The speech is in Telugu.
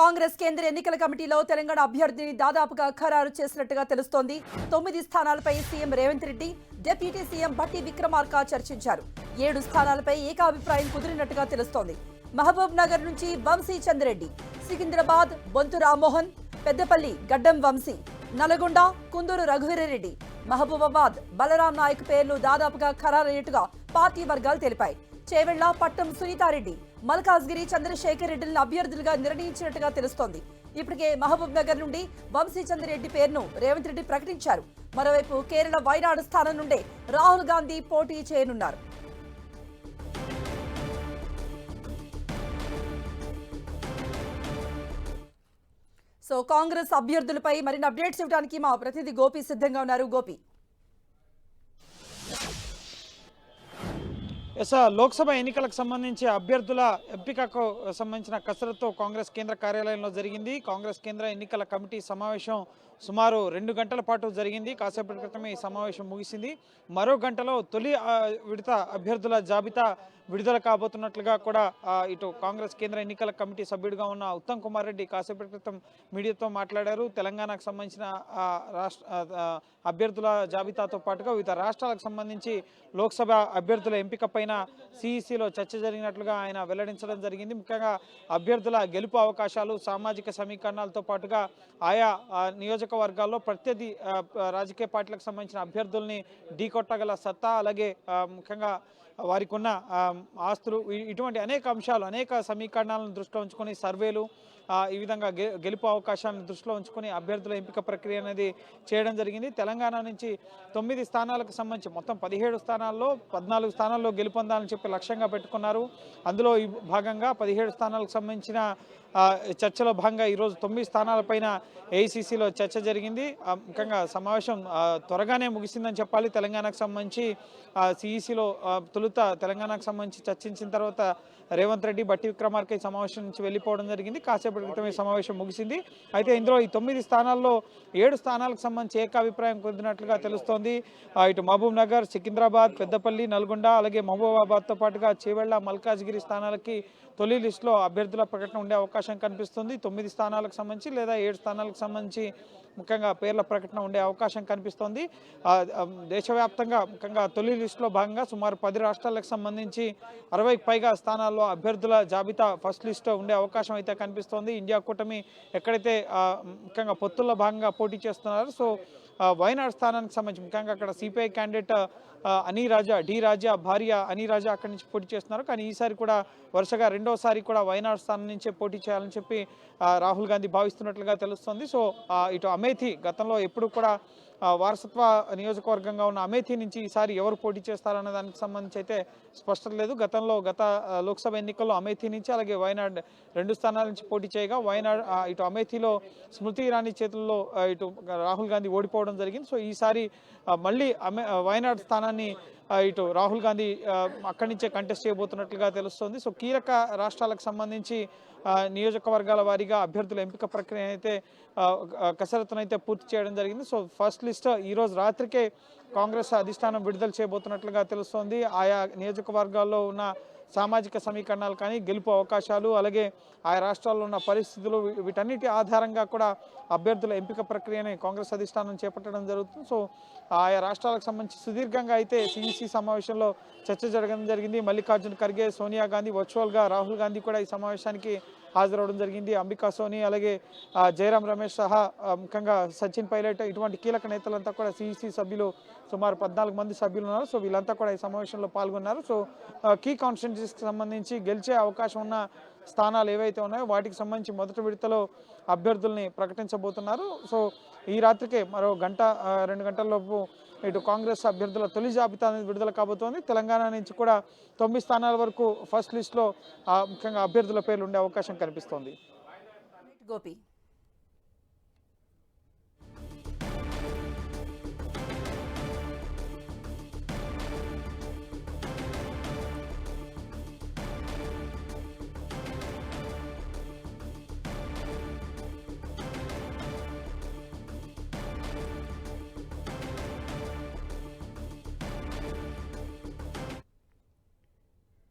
కాంగ్రెస్ కేంద్ర ఎన్నికల కమిటీలో తెలంగాణ అభ్యర్థిని దాదాపుగా ఖరారు చేసినట్టుగా తెలుస్తోంది. తొమ్మిది స్థానాలపై CM Revanth Reddy deputy CM Bhatti Vikramarka చర్చించారు. ఏడు స్థానాలపై ఏకాభిప్రాయం కుదిరినట్టుగా తెలుస్తోంది. మహబూబ్ నగర్ నుంచి వంశీ చంద్రెడ్డి సికింద్రాబాద్ బొంతు రామ్మోహన్ పెద్దపల్లి గడ్డం వంశీ నల్గొండ కుందూరు రఘువీరెడ్డి మహబూబాబాద్ బలరాం నాయక్ పేర్లు దాదాపుగా ఖరారయ్యేట్టుగా పార్టీ వర్గాలు తెలిపాయి. చేవెళ్ళ పట్టం సునీతారెడ్డి మల్కాజ్గిరి చంద్రశేఖర్ రెడ్డిని అభ్యర్థులుగా నిర్ణయించినట్టుగా తెలుస్తోంది. ఇప్పటికే మహబూబ్ నగర్ నుండి వంశీ చంద్రెడ్డి పేరును రేవంత్ రెడ్డి ప్రకటించారు. మరోవైపు కేరళ వైనాడు స్థానం నుండే రాహుల్ గాంధీ పోటీ చేయనున్నారు. సో కాంగ్రెస్ అభ్యర్థులపై మరిన్ని అప్డేట్స్ ఇవ్వడానికి మా ప్రతినిధి గోపి సిద్ధంగా ఉన్నారు. గోపి. ఎస్ లోక్సభ ఎన్నికలకు సంబంధించి అభ్యర్థుల ఎంపికకు సంబంధించిన కసరత్తు కాంగ్రెస్ కేంద్ర కార్యాలయంలో జరిగింది. కాంగ్రెస్ కేంద్ర ఎన్నికల కమిటీ సమావేశం సుమారు రెండు గంటల పాటు జరిగింది. కాసేపటి క్రితమే ఈ సమావేశం ముగిసింది. మరో గంటలో తొలి విడత అభ్యర్థుల జాబితా విడుదల కాబోతున్నట్లుగా కూడా ఇటు కాంగ్రెస్ కేంద్ర ఎన్నికల కమిటీ సభ్యుడిగా ఉన్న ఉత్తమ్ కుమార్ రెడ్డి కాసేపటి క్రితం మీడియాతో మాట్లాడారు. తెలంగాణకు సంబంధించిన రాష్ట్ర అభ్యర్థుల జాబితాతో పాటుగా వివిధ రాష్ట్రాలకు సంబంధించి లోక్సభ అభ్యర్థుల ఎంపిక పైన సిఈసిలో చర్చ జరిగినట్లుగా ఆయన వెల్లడించడం జరిగింది. ముఖ్యంగా అభ్యర్థుల గెలుపు అవకాశాలు సామాజిక సమీకరణాలతో పాటుగా ఆయా నియోజక నియోజకవర్గాల్లో ప్రత్యర్థి రాజకీయ పార్టీలకు సంబంధించిన అభ్యర్థుల్ని ఢీకొట్టగల సత్తా అలాగే ముఖ్యంగా వారికి ఉన్న ఆస్తులు ఇటువంటి అనేక అంశాలు అనేక సమీకరణాలను దృష్టిలో ఉంచుకొని సర్వేలు ఈ విధంగా గె- గెలుపు అవకాశాలను దృష్టిలో ఉంచుకొని అభ్యర్థుల ఎంపిక ప్రక్రియ అనేది చేయడం జరిగింది. తెలంగాణ నుంచి తొమ్మిది స్థానాలకు సంబంధించి మొత్తం పదిహేడు స్థానాల్లో పద్నాలుగు స్థానాల్లో గెలుపొందాలని చెప్పి లక్ష్యంగా పెట్టుకున్నారు. అందులో ఈ భాగంగా పదిహేడు స్థానాలకు సంబంధించిన చర్చలో భాగంగా ఈరోజు తొమ్మిది స్థానాలపైన ఏఐసీసీలో చర్చ జరిగింది. ముఖ్యంగా సమావేశం త్వరగానే ముగిసిందని చెప్పాలి. తెలంగాణకు సంబంధించి సిఈసిలో తొలుత తెలంగాణకు సంబంధించి చర్చించిన తర్వాత రేవంత్ రెడ్డి బట్టి విక్రమార్క ఈ సమావేశం నుంచి వెళ్ళిపోవడం జరిగింది. కాసేపటి క్రితం ఈ సమావేశం ముగిసింది. అయితే ఇందులో ఈ తొమ్మిది స్థానాల్లో ఏడు స్థానాలకు సంబంధించి ఏకాభిప్రాయం పొందినట్లుగా తెలుస్తోంది. ఇటు మహబూబ్ నగర్ సికింద్రాబాద్ పెద్దపల్లి నల్గొండ అలాగే మహబూబాబాద్తో పాటుగా చేవెళ్ళ మల్కాజ్గిరి స్థానాలకి తొలి లిస్టులో అభ్యర్థుల ప్రకటన ఉండే అవకాశం కనిపిస్తుంది. తొమ్మిది స్థానాలకు సంబంధించి లేదా ఏడు స్థానాలకు సంబంధించి ముఖ్యంగా పేర్ల ప్రకటన ఉండే అవకాశం కనిపిస్తోంది. దేశవ్యాప్తంగా ముఖ్యంగా తొలి లిస్టులో భాగంగా సుమారు పది రాష్ట్రాలకు సంబంధించి అరవైకి పైగా స్థానాల్లో అభ్యర్థుల జాబితా ఫస్ట్ లిస్ట్లో ఉండే అవకాశం అయితే కనిపిస్తోంది. ఇండియా కూటమి ఎక్కడైతే ముఖ్యంగా పొత్తుల్లో భాగంగా పోటీ చేస్తున్నారు సో ఆ, వైనాడ్ స్థానానికి సంబంధించి ముఖ్యంగా అక్కడ సిపిఐ క్యాండిడేట్ ఆ, అనీ రాజా డి రాజా భార్య అనీ రాజా అక్కడి నుంచి పోటీ చేస్తున్నారు. కానీ ఈసారి కూడా వరుసగా రెండోసారి కూడా వైనాడ్ స్థానం నుంచే పోటీ చేయాలని చెప్పి రాహుల్ గాంధీ భావిస్తున్నట్లుగా తెలుస్తోంది. సో ఇటు ఇటు అమేథీ గతంలో ఎప్పుడు కూడా వారసత్వ నియోజకవర్గంగా ఉన్న అమేథీ నుంచి ఈసారి ఎవరు పోటీ చేస్తారన్న దానికి సంబంధించి అయితే స్పష్టత లేదు. గతంలో గత లోక్సభ ఎన్నికల్లో అమేథీ నుంచి అలాగే వయనాడ్ రెండు స్థానాల నుంచి పోటీ చేయగా వయనాడ్ ఇటు అమేథీలో స్మృతి ఇరానీ చేతుల్లో ఇటు రాహుల్ గాంధీ ఓడిపోవడం జరిగింది. సో ఈసారి మళ్ళీ అమే వయనాడ్ స్థానాన్ని ఇటు రాహుల్ గాంధీ అక్కడి నుంచే కంటెస్ట్ చేయబోతున్నట్లుగా తెలుస్తోంది. సో కీలక రాష్ట్రాలకు సంబంధించి నియోజకవర్గాల వారీగా అభ్యర్థుల ఎంపిక ప్రక్రియ అయితే కసరత్తునైతే పూర్తి చేయడం జరిగింది. సో ఫస్ట్ లిస్ట్ ఈరోజు రాత్రికే కాంగ్రెస్ అధిష్టానం విడుదల చేయబోతున్నట్లుగా తెలుస్తోంది. ఆయా నియోజకవర్గాల్లో ఉన్న సామాజిక సమీకరణాలు కానీ గెలుపు అవకాశాలు అలాగే ఆయా రాష్ట్రాల్లో ఉన్న పరిస్థితులు వీటన్నిటి ఆధారంగా కూడా అభ్యర్థుల ఎంపిక ప్రక్రియని కాంగ్రెస్ అధిష్టానం చేపట్టడం జరుగుతుంది. సో ఆయా రాష్ట్రాలకు సంబంధించి సుదీర్ఘంగా అయితే సిఈసి సమావేశంలో చర్చ జరగడం జరిగింది. మల్లికార్జున్ ఖర్గే సోనియా గాంధీ వర్చువల్గా రాహుల్ గాంధీ కూడా ఈ సమావేశానికి హాజరవడం జరిగింది. అంబికా సోని అలాగే జయరాం రమేష్ సహా ముఖ్యంగా సచిన్ పైలట్ ఇటువంటి కీలక నేతలంతా కూడా సిఈసి సభ్యులు సుమారు పద్నాలుగు మంది సభ్యులు ఉన్నారు. సో వీళ్ళంతా కూడా ఈ సమావేశంలో పాల్గొన్నారు. సో కీ కాన్స్టిట్యూన్సీస్కి సంబంధించి గెలిచే అవకాశం ఉన్న స్థానాలు ఏవైతే ఉన్నాయో వాటికి సంబంధించి మొదటి విడతలో అభ్యర్థుల్ని ప్రకటించబోతున్నారు. సో ఈ రాత్రికే మరో గంట రెండు గంటల లోపు ఇటు కాంగ్రెస్ అభ్యర్థుల తొలి జాబితా అనేది విడుదల కాబోతోంది. తెలంగాణ నుంచి కూడా తొమ్మిది స్థానాల వరకు ఫస్ట్ లిస్ట్లో ముఖ్యంగా అభ్యర్థుల పేర్లు ఉండే అవకాశం కనిపిస్తోంది. గోపి